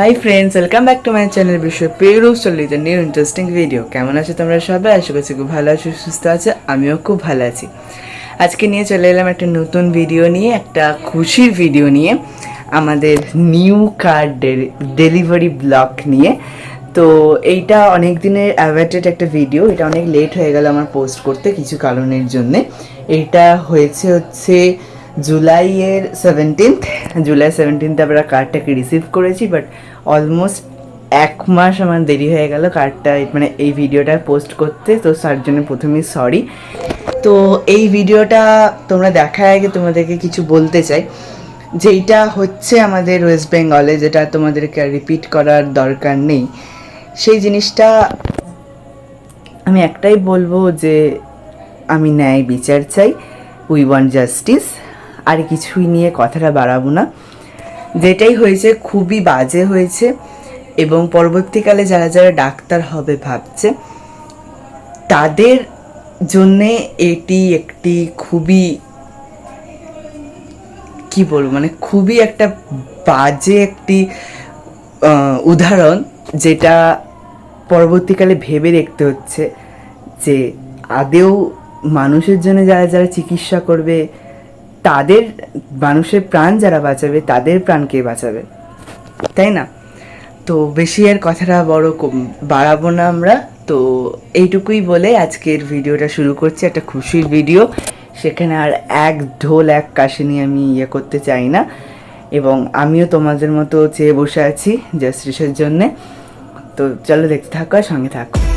Hi friends welcome back to my channel বিষয় পেরু চলি দ্য নিউ ইন্টারেস্টিং ভিডিও কেমন আছো তোমরা সবাই? আশা করছি খুব ভালো আছো, সুস্থ আছে, আমিও খুব ভালো আছি। আজকে নিয়ে চলে এলাম একটা নতুন ভিডিও নিয়ে, একটা খুশির ভিডিও নিয়ে, আমাদের নিউ কার্ড ডেলিভারি ব্লক নিয়ে। তো এইটা অনেক দিনের অ্যাভেটেড একটা ভিডিও এটা অনেক লেট হয়ে গেল আমার পোস্ট করতে কিছু কারণের জন্যে। এটা হয়েছে হচ্ছে জুলাইয়ের সেভেন্টিন্থ জুলাই সেভেন্টিন্থে আমরা কার্ডটাকে রিসিভ করেছি বাট অলমোস্ট এক মাস আমার দেরি হয়ে গেল কার্ডটা মানে এই ভিডিওটা পোস্ট করতে, তো তার জন্য প্রথমেই সরি তো এই ভিডিওটা তোমরা দেখার আগে তোমাদেরকে কিছু বলতে চাই। যেইটা হচ্ছে আমাদের ওয়েস্ট বেঙ্গলে যেটা তোমাদেরকে রিপিট করার দরকার নেই। সেই জিনিসটা আমি একটাই বলব যে, আমি ন্যায় বিচার চাই উই ওয়ান্ট জাস্টিস আর কিছুই নিয়ে কথাটা বাড়াবো না। যেটাই হয়েছে, খুবই বাজে হয়েছে এবং পরবর্তীকালে যারা যারা ডাক্তার হবে ভাবছে, তাদের জন্যে এটি একটি খুবই, কি বলব মানে খুবই একটা বাজে একটি উদাহরণ যেটা পরবর্তীকালে ভেবে দেখতে হচ্ছে যে আদেও মানুষের জন্য যারা যারা চিকিৎসা করবে তাদের মানুষের প্রাণ যারা বাঁচাবে, তাদের প্রাণ কে বাঁচাবে? তাই না? তো বেশি আর কথাটা বড় বাড়াবো না আমরা। তো এইটুকুই বলে আজকের ভিডিওটা শুরু করছি। একটা খুশির ভিডিও। সেখানে আর এক ঢোল, এক কাশি নিয়ে আমি ইয়ে করতে চাই না। এবং আমিও তোমাদের মতো চেয়ে বসে আছি জাস্টিসের জন্যে। তো চলো দেখতে থাকো সঙ্গে থাকো।